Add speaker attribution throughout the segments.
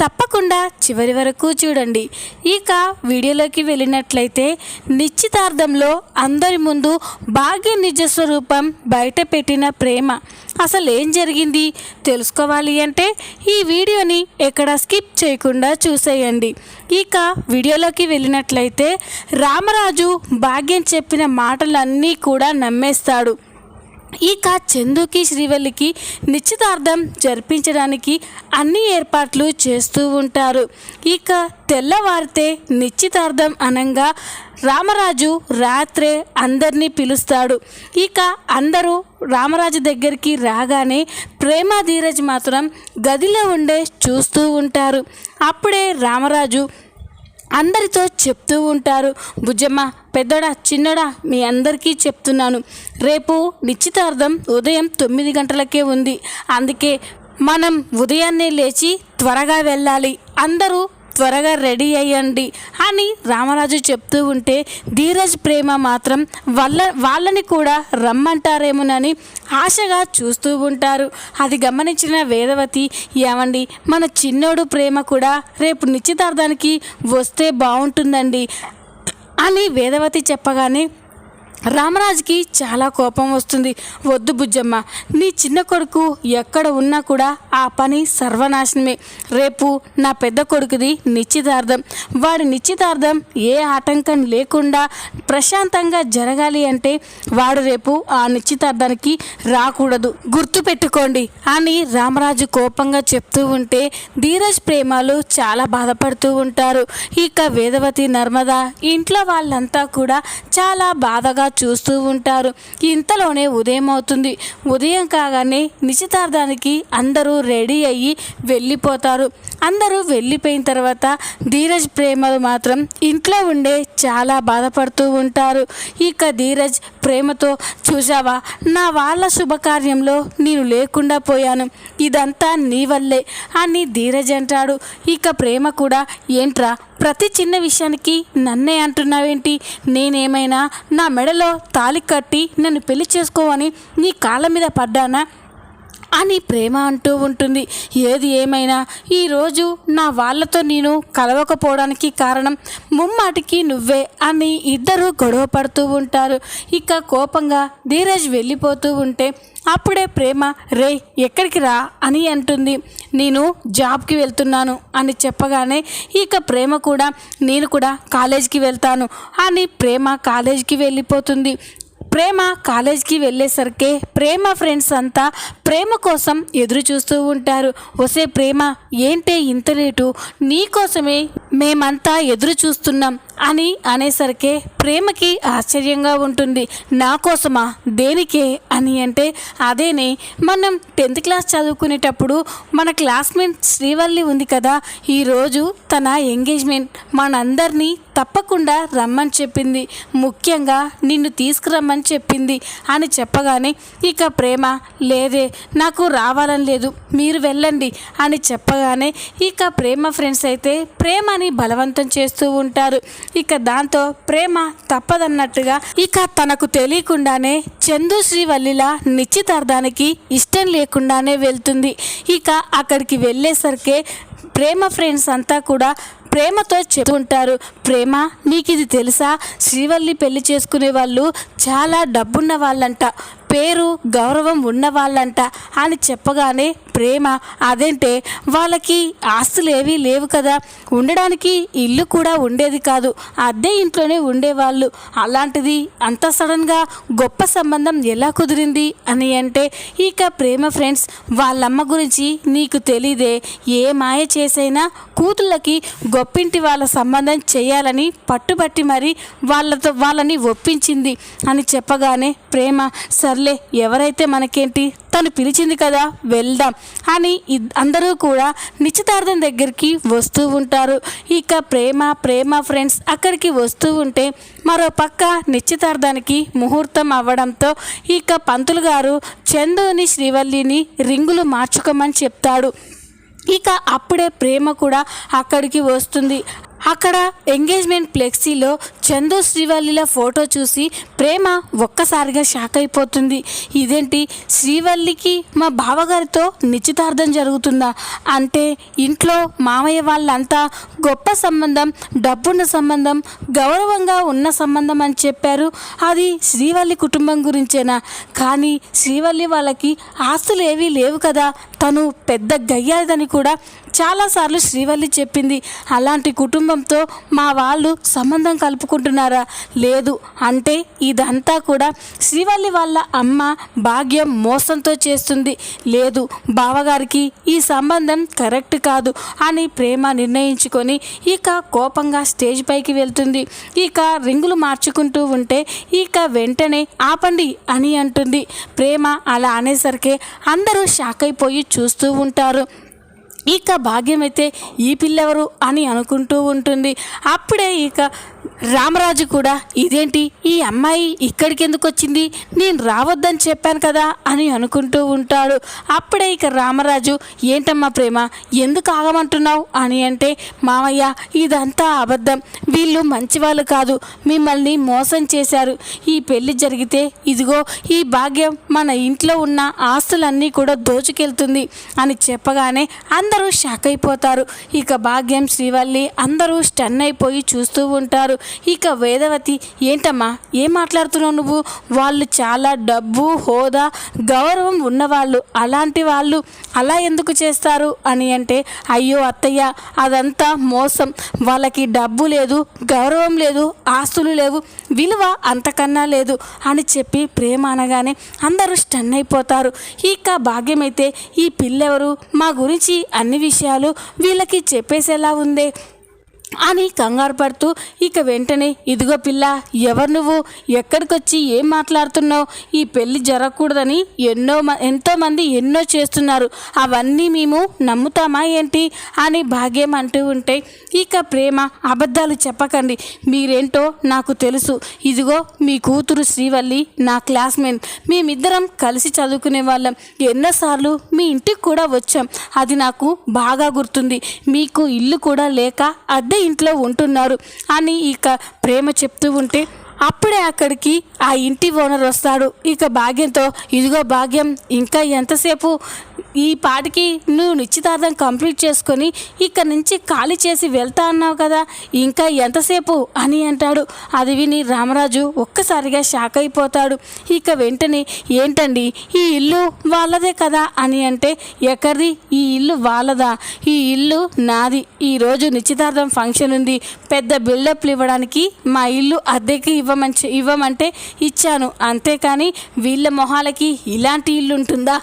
Speaker 1: తప్పకుండా చివరి వరకు చూడండి. ఇక వీడియోలోకి వెళ్ళినట్లయితే నిశ్చితార్థంలో అందరి ముందు భాగ్య నిజస్వరూపం బయట పెట్టిన ప్రేమ. అసలు ఏం జరిగింది? తెలుసుకోవాలి అంటే ఈ వీడియోని ఎక్కడ స్కిప్ చేయకుండా చూసేయండి. ఇక వీడియోలోకి వెళ్ళినట్లయితే రామరాజు భాగ్యం చెప్పిన మాటలన్నీ కూడా నమ్మేస్తాడు. ఇక చందుకి శ్రీవల్లికి నిశ్చితార్థం జరిపించడానికి అన్ని ఏర్పాట్లు చేస్తూ ఉంటారు. ఇక తెల్లవారితే నిశ్చితార్థం అనంగా రామరాజు రాత్రే అందరినీ పిలుస్తాడు. ఇక అందరూ రామరాజు దగ్గరికి రాగానే ప్రేమ ధీరజ్ మాత్రం గదిలో ఉండే చూస్తూ ఉంటారు. అప్పుడే రామరాజు అందరితో చెప్తూ ఉంటారు. బుజ్జమ్మ పెద్దడా చిన్నడా మీ అందరికీ చెప్తున్నాను. రేపు నిశ్చితార్థం ఉదయం తొమ్మిది గంటలకే ఉంది. అందుకే మనం ఉదయాన్నే లేచి త్వరగా వెళ్ళాలి. అందరూ త్వరగా రెడీ అయ్యండి అని రామరాజు చెప్తూ ఉంటే ధీరజ్ ప్రేమ మాత్రం వాళ్ళ వాళ్ళని కూడా రమ్మంటారేమోనని ఆశగా చూస్తూ ఉంటారు. అది గమనించిన వేదవతి ఏమండి మన చిన్నోడు ప్రేమ కూడా రేపు నిశ్చితార్థానికి వస్తే బాగుంటుందండి అని వేదవతి చెప్పగానే రామరాజుకి చాలా కోపం వస్తుంది. వద్దు బుజ్జమ్మ నీ చిన్న కొడుకు ఎక్కడ ఉన్నా కూడా ఆ పని సర్వనాశనమే. రేపు నా పెద్ద కొడుకుది నిశ్చితార్థం. వాడి నిశ్చితార్థం ఏ ఆటంకం లేకుండా ప్రశాంతంగా జరగాలి అంటే వాడు రేపు ఆ నిశ్చితార్థానికి రాకూడదు. గుర్తుపెట్టుకోండి అని రామరాజు కోపంగా చెప్తూ ఉంటే ధీరజ్ ప్రేమాలు చాలా బాధపడుతూ ఉంటారు. ఇక వేదవతి నర్మద ఇంట్లో వాళ్ళంతా కూడా చాలా బాధగా చూస్తూ ఉంటారు. ఇంతలోనే ఉదయం అవుతుంది. ఉదయం కాగానే నిశ్చితార్థానికి అందరూ రెడీ అయ్యి వెళ్ళిపోతారు. అందరూ వెళ్ళిపోయిన తర్వాత ధీరజ్ ప్రేమలు మాత్రం ఇంట్లో ఉండే చాలా బాధపడుతూ ఉంటారు. ఇక ధీరజ్ ప్రేమతో చూసావా నా వాళ్ళ శుభకార్యంలో నేను లేకుండా పోయాను. ఇదంతా నీ వల్లే అని ధీరజ్ అంటాడు. ఇక ప్రేమ కూడా ఏంట్రా? ప్రతి చిన్న విషయానికి నన్నే అంటున్నావేంటి? నేనేమైనా నా మెడలో తాలి కట్టి నన్ను పెళ్ళి చేసుకోవని నీ కాళ్ళ మీద పడ్డానా? అని ప్రేమ అంటూ ఉంటుంది. ఏది ఏమైనా ఈరోజు నా వాళ్ళతో నేను కలవకపోవడానికి కారణం ముమ్మాటికి నువ్వే అని ఇద్దరు గొడవ పడుతూ ఉంటారు. ఇక కోపంగా ధీరజ్ వెళ్ళిపోతూ ఉంటే అప్పుడే ప్రేమ రే ఎక్కడికి రా అని అంటుంది. నేను జాబ్కి వెళ్తున్నాను అని చెప్పగానే ఇక ప్రేమ కూడా నేను కూడా కాలేజీకి వెళ్తాను అని ప్రేమ కాలేజీకి వెళ్ళిపోతుంది. ప్రేమ కాలేజ్కి వెళ్ళేసరికి ప్రేమ ఫ్రెండ్స్ అంతా ప్రేమ కోసం ఎదురు చూస్తూ ఉంటారు. వసే ప్రేమ ఏంటే ఇంత లేటు? నీకోసమే మేమంతా ఎదురు చూస్తున్నాం అని అనేసరికి ప్రేమకి ఆశ్చర్యంగా ఉంటుంది. నా కోసమా? దేనికే అని అంటే అదేనే మనం టెన్త్ క్లాస్ చదువుకునేటప్పుడు మన క్లాస్మేట్ శ్రీవల్లి ఉంది కదా ఈరోజు తన ఎంగేజ్మెంట్ మనందరినీ తప్పకుండా రమ్మని చెప్పింది. ముఖ్యంగా నిన్ను తీసుకురమ్మని చెప్పింది అని చెప్పగానే ఇక ప్రేమ లేదే నాకు రావాలని లేదు మీరు వెళ్ళండి అని చెప్పగానే ఇక ప్రేమ ఫ్రెండ్స్ అయితే ప్రేమని బలవంతం చేస్తూ ఉంటారు. ఇక దాంతో ప్రేమ తప్పదన్నట్టుగా ఇక తనకు తెలియకుండానే చందు శ్రీవల్లిల నిశ్చితార్థానికి ఇష్టం లేకుండానే వెళ్తుంది. ఇక అక్కడికి వెళ్ళేసరికి ప్రేమ ఫ్రెండ్స్ అంతా కూడా ప్రేమతో చెప్తుంటారు. ప్రేమ నీకు ఇది తెలుసా? శ్రీవల్లి పెళ్ళి చేసుకునే వాళ్ళు చాలా డబ్బున్న వాళ్ళంట. పేరు గౌరవం ఉన్న వాళ్ళంట అని చెప్పగానే ప్రేమ అదేంటే వాళ్ళకి ఆస్తులు ఏవీ లేవు కదా. ఉండడానికి ఇల్లు కూడా ఉండేది కాదు. అద్దె ఇంట్లోనే ఉండేవాళ్ళు. అలాంటిది అంత సడన్గా గొప్ప సంబంధం ఎలా కుదిరింది అని అంటే ఇక ప్రేమ ఫ్రెండ్స్ వాళ్ళమ్మ గురించి నీకు తెలీదే. ఏ మాయ చేసైనా కూతుళ్ళకి గొప్పింటి వాళ్ళ సంబంధం చేయాలని పట్టుబట్టి మరి వాళ్ళతో వాళ్ళని ఒప్పించింది అని చెప్పగానే ప్రేమ సర్లే ఎవరైతే మనకేంటి తను పిలిచింది కదా వెళ్దాం. అని అందరూ కూడా నిశ్చితార్థం దగ్గరికి వస్తూ ఉంటారు. ఇక ప్రేమ ప్రేమ ఫ్రెండ్స్ అక్కడికి వస్తూ ఉంటే మరో పక్క నిశ్చితార్థానికి ముహూర్తం అవ్వడంతో ఇక పంతులు గారు చందుని శ్రీవల్లిని రింగులు మార్చుకోమని చెప్తాడు. ఇక అప్పుడే ప్రేమ కూడా అక్కడికి వస్తుంది. అక్కడ ఎంగేజ్మెంట్ ఫ్లెక్సీలో చందు శ్రీవల్లిల ఫోటో చూసి ప్రేమ ఒక్కసారిగా షాక్ అయిపోతుంది. ఇదేంటి? శ్రీవల్లికి మా బావగారితో నిశ్చితార్థం జరుగుతుందా? అంటే ఇంట్లో మామయ్య వాళ్ళంతా గొప్ప సంబంధం డబ్బున్న సంబంధం గౌరవంగా ఉన్న సంబంధం అని చెప్పారు. అది శ్రీవల్లి కుటుంబం గురించేనా? కానీ శ్రీవల్లి వాళ్ళకి ఆస్తులు ఏవీ లేవు కదా. తను పెద్ద గయ్యాదని కూడా చాలాసార్లు శ్రీవల్లి చెప్పింది. అలాంటి కుటుంబంతో మా వాళ్ళు సంబంధం అనుకుంటున్నారా? లేదు. అంటే ఇదంతా కూడా శ్రీవల్లి వాళ్ళ అమ్మ భాగ్యం మోసంతో చేస్తుంది. లేదు బావగారికి ఈ సంబంధం కరెక్ట్ కాదు అని ప్రేమ నిర్ణయించుకొని ఇక కోపంగా స్టేజ్ పైకి వెళ్తుంది. ఇక రింగులు మార్చుకుంటూ ఉంటే ఇక వెంటనే ఆపండి అని అంటుంది. ప్రేమ అలా అనేసరికి అందరూ షాక్ అయిపోయి చూస్తూ ఉంటారు. ఇక భాగ్యం అయితే ఈ పిల్లెవరు అని అనుకుంటూ ఉంటుంది. అప్పుడే ఇక రామరాజు కూడా ఇదేంటి? ఈ అమ్మాయి ఇక్కడికి ఎందుకు వచ్చింది నేను రావద్దని చెప్పాను కదా అని అనుకుంటూ ఉంటాడు. అప్పుడే ఇక రామరాజు ఏంటమ్మా ప్రేమ? ఎందుకు ఆగమంటున్నావు? అని అంటే మామయ్య ఇదంతా అబద్ధం. వీళ్ళు మంచివాళ్ళు కాదు. మిమ్మల్ని మోసం చేశారు. ఈ పెళ్ళి జరిగితే ఇదిగో ఈ భాగ్యం మన ఇంట్లో ఉన్న ఆస్తులన్నీ కూడా దోచుకెళ్తుంది అని చెప్పగానే అందరూ షాక్ అయిపోతారు. ఇక భాగ్యం శ్రీవల్లి అందరూ స్టన్ అయిపోయి చూస్తూ ఉంటారు. ఇక వేదవతి ఏంటమ్మా ఏం మాట్లాడుతున్నావు నువ్వు? వాళ్ళు చాలా డబ్బు హోదా గౌరవం ఉన్నవాళ్ళు. అలాంటి వాళ్ళు అలా ఎందుకు చేస్తారు? అని అంటే అయ్యో అత్తయ్య అదంతా మోసం. వాళ్ళకి డబ్బు లేదు గౌరవం లేదు ఆస్తులు లేవు విలువ అంతకన్నా లేదు అని చెప్పి ప్రేమ అనగానే అందరూ స్టన్ అయిపోతారు. ఇక భాగ్యమైతే ఈ పిల్లెవరు? మా గురించి అన్ని విషయాలు వీళ్ళకి చెప్పేసేలా ఉందే. అని కంగారు పడుతూ ఇక వెంటనే ఇదిగో పిల్ల ఎవరు నువ్వు? ఎక్కడికొచ్చి ఏం మాట్లాడుతున్నావు? ఈ పెళ్ళి జరగకూడదని ఎన్నో మ ఎంతోమంది ఎన్నో చేస్తున్నారు. అవన్నీ మేము నమ్ముతామా ఏంటి? అని భాగ్యం అంటూ ఉంటే ఇక ప్రేమ అబద్ధాలు చెప్పకండి. మీరేంటో నాకు తెలుసు. ఇదిగో మీ కూతురు శ్రీవల్లి నా క్లాస్మేట్. మేమిద్దరం కలిసి చదువుకునే వాళ్ళం. ఎన్నోసార్లు మీ ఇంటికి కూడా వచ్చాం. అది నాకు బాగా గుర్తుంది. మీకు ఇల్లు కూడా లేక అద్దె ఇంట్లో ఉంటున్నారు అని ఇక ప్రేమ చెప్తూ ఉంటే అప్పుడే అక్కడికి ఆ ఇంటి ఓనర్ వస్తాడు. ఇక భాగ్యంతో ఇదిగో భాగ్యం ఇంకా ఎంతసేపు ఈ పాటికి నువ్వు నిశ్చితార్థం కంప్లీట్ చేసుకొని ఇక్కడి నుంచి ఖాళీ చేసి వెళ్తా అన్నావు కదా ఇంకా ఎంతసేపు అని అంటాడు. అది విని రామరాజు ఒక్కసారిగా షాక్ అయిపోతాడు. ఇక వెంటనే ఏంటండి ఈ ఇల్లు వాళ్ళదే కదా? అని అంటే ఎక్కడిది? ఈ ఇల్లు వాళ్ళదా? ఈ ఇల్లు నాది. ఈరోజు నిశ్చితార్థం ఫంక్షన్ ఉంది. పెద్ద బిల్డప్లు ఇవ్వడానికి మా ఇల్లు అద్దెకి ఇవ్వమని ఇవ్వమంటే ఇచ్చాను. అంతేకాని వీళ్ళ మొహాలకి ఇలాంటి ఇల్లు ఉంటుందా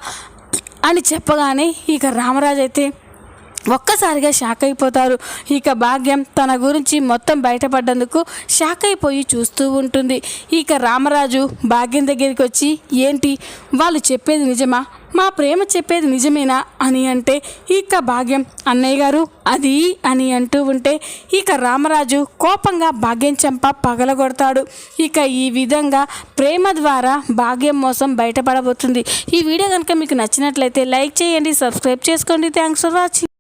Speaker 1: అని చెప్పగానే ఇక రామరాజు అయితే ఒక్కసారిగా షాక్ అయిపోతారు. ఇక భాగ్యం తన గురించి మొత్తం బయటపడ్డందుకు షాక్ అయిపోయి చూస్తూ ఉంటుంది. ఇక రామరాజు భాగ్యం దగ్గరికి వచ్చి ఏంటి? వాళ్ళు చెప్పేది నిజమా? మా ప్రేమ చెప్పేది నిజమేనా? అని అంటే ఇక భాగ్యం అన్నయ్య గారు అది అని అంటూ ఉంటే ఇక రామరాజు కోపంగా భాగ్యం చెంప పగలగొడతాడు. ఇక ఈ విధంగా ప్రేమ ద్వారా భాగ్యం మోసం బయటపడబోతుంది. ఈ వీడియో కనుక మీకు నచ్చినట్లయితే లైక్ చేయండి సబ్స్క్రైబ్ చేసుకోండి. Thanks for watching.